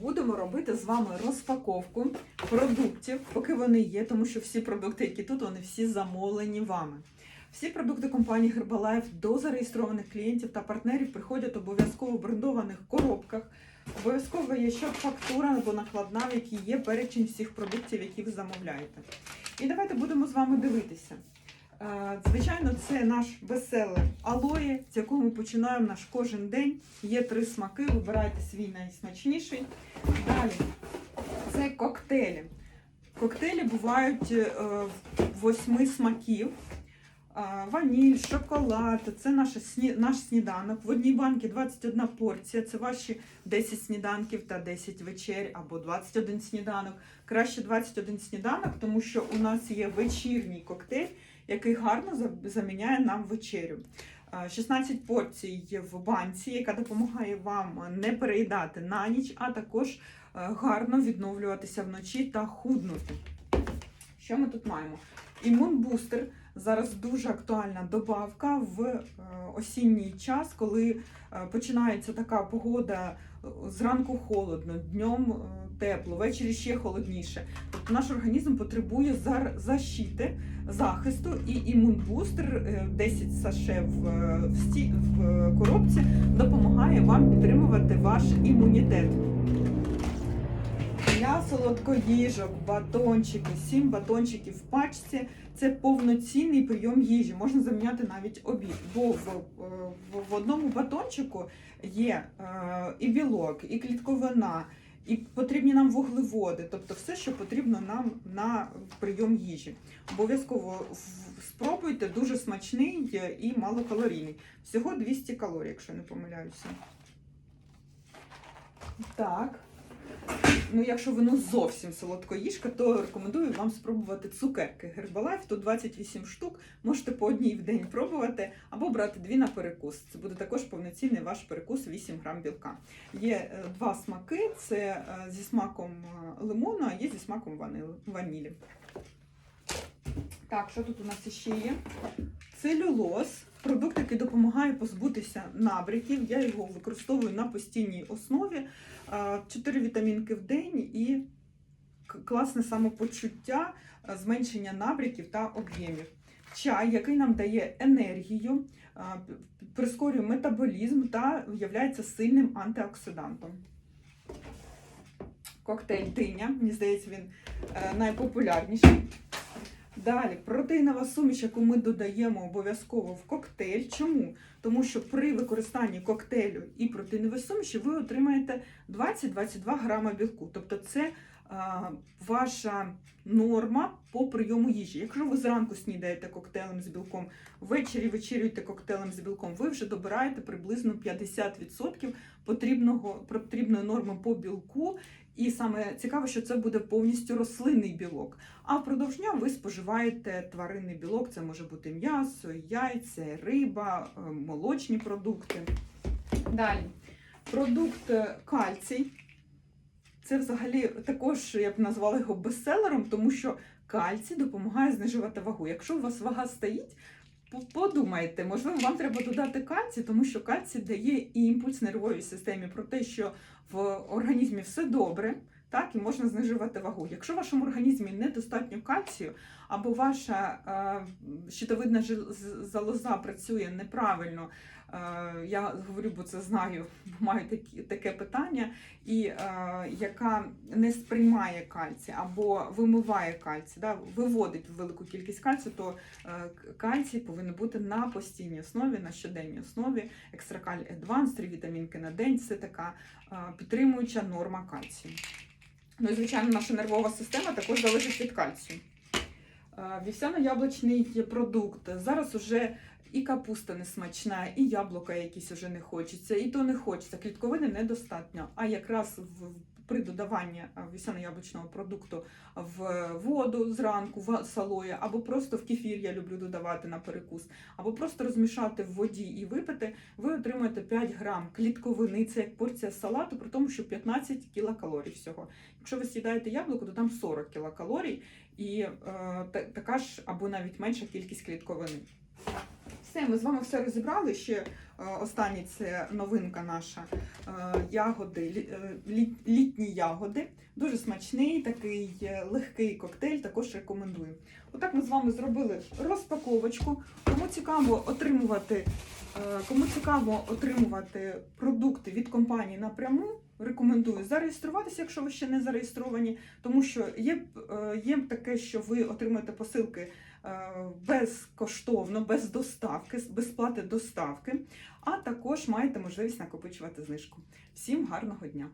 будемо робити з вами розпаковку продуктів, поки вони є, тому що всі продукти, які тут, вони всі замовлені вами. Всі продукти компанії Herbalife до зареєстрованих клієнтів та партнерів приходять обов'язково в брендованих коробках. Обов'язково є ще фактура або накладна, в якій є перечень всіх продуктів, які ви замовляєте. І давайте будемо з вами дивитися. Е, Звичайно, це наш бестселер алоє, з якого ми починаємо наш кожен день. Є три смаки, вибирайте свій найсмачніший. Далі це коктейлі. Коктейлі бувають е, восьми смаків. А, Ваніль, шоколад, це наш, наш сніданок. В одній банці 21 порція, це ваші 10 сніданків та 10 вечер або 21 сніданок. Краще 21 сніданок, тому що у нас є вечірній коктейль, який гарно заміняє нам вечерю. А, 16 порцій в банці, яка допомагає вам не переїдати на ніч, а також е, гарно відновлюватися вночі та худнути. Що ми тут маємо? Імунбустер зараз дуже актуальна добавка в е, осінній час, коли е, починається така погода е, зранку холодно, днем тепло, ввечері ще холодніше. Тобто наш організм потребує защити, захисту і імунбустер е, 10 саше в, коробці допомагає вам підтримувати ваш імунітет. Солодкоїжок, батончики, 7 батончиків в пачці це повноцінний прийом їжі. Можна заміняти навіть обід, бо в, е, в, в одному батончику є е, і білок, і клітковина, і потрібні нам вуглеводи, тобто все, що потрібно нам на прийом їжі. Обов'язково спробуйте, дуже смачний і малокалорійний. Всього 200 калорій, якщо не помиляюся. Так. Ну, якщо ви ну зовсім солодкоїжка, то рекомендую вам спробувати цукерки Herbalife. Тут 28 штук. Можете по одній в день пробувати або брати дві на перекус. Це буде також повноцінний ваш перекус 8 грам білка. Є е, два смаки: це е, зі смаком е, лимону, а є зі смаком ванілі. Так, що тут у нас ще є? Целюлоз. Продукт, який допомагає позбутися набряків. Я його використовую на постійній основі. А, Чотири вітамінки в день і класне самопочуття, зменшення набряків та об'ємів. Чай, який нам дає енергію, прискорює метаболізм та є сильним антиоксидантом. Коктейль диня, мені здається, він е, найпопулярніший. Далі протеїнова суміш, яку ми додаємо обов'язково в коктейль. Чому? Тому що при використанні коктейлю і протеїнової суміші ви отримаєте 20-22 грама білку. Тобто це а, ваша норма по прийому їжі. Якщо ви зранку снідаєте коктейлем з білком, ввечері вечерюєте коктейлем з білком, ви вже добираєте приблизно 50% потрібного, потрібної норми по білку. І саме цікаво, що це буде повністю рослинний білок. А впродовж дня ви споживаєте тваринний білок, це може бути м'ясо, яйця, риба, е, молочні продукти. Далі, продукт е, кальцій. Це взагалі також я б назвала його бестселером, тому що кальцій допомагає знижувати вагу. Якщо у вас вага стоїть, подумайте, можливо, вам треба додати кальцій, тому що кальцій дає імпульс нервовій системі про те, що в організмі все добре, так, і можна знижувати вагу. Якщо в вашому організмі недостатньо кальцію, або ваша е, щитовидна залоза працює неправильно, я говорю, бо це знаю, бо маю такі, таке питання, і е, яка не сприймає кальцій або вимиває кальцій, да, виводить велику кількість кальцію, то е, кальцій повинен бути на постійній основі, на щоденній основі. Екстракаль Advance, три вітамінки на день це така е, підтримуюча норма кальцію. Ну і звичайно, наша нервова система також залежить від кальцію. Е, Вівсяно-яблучний продукт. Зараз уже і капуста не смачна, і яблука якісь уже не хочеться, і то не хочеться. Клітковини недостатньо. А якраз в, при додаванні е, вівсяно-яблучного продукту в воду зранку, в салої, або просто в кефір я люблю додавати на перекус, або просто розмішати в воді і випити, ви отримаєте 5 грам клітковини. Це як порція салату, при тому, що 15 кілокалорій всього. Якщо ви з'їдаєте яблуко, то там 40 кілокалорій і е, така ж або навіть менша кількість клітковини. Все, ми з вами все розібрали. Ще е, останній це новинка наша е, ягоди, е, літ- літні ягоди. Дуже смачний, такий легкий коктейль, також рекомендую. Отак ми з вами зробили розпаковочку. Кому цікаво отримувати, кому цікаво отримувати продукти від компанії напряму, рекомендую зареєструватися, якщо ви ще не зареєстровані, тому що є, є таке, що ви отримаєте посилки безкоштовно, без доставки, без плати доставки, а також маєте можливість накопичувати знижку. Всім гарного дня!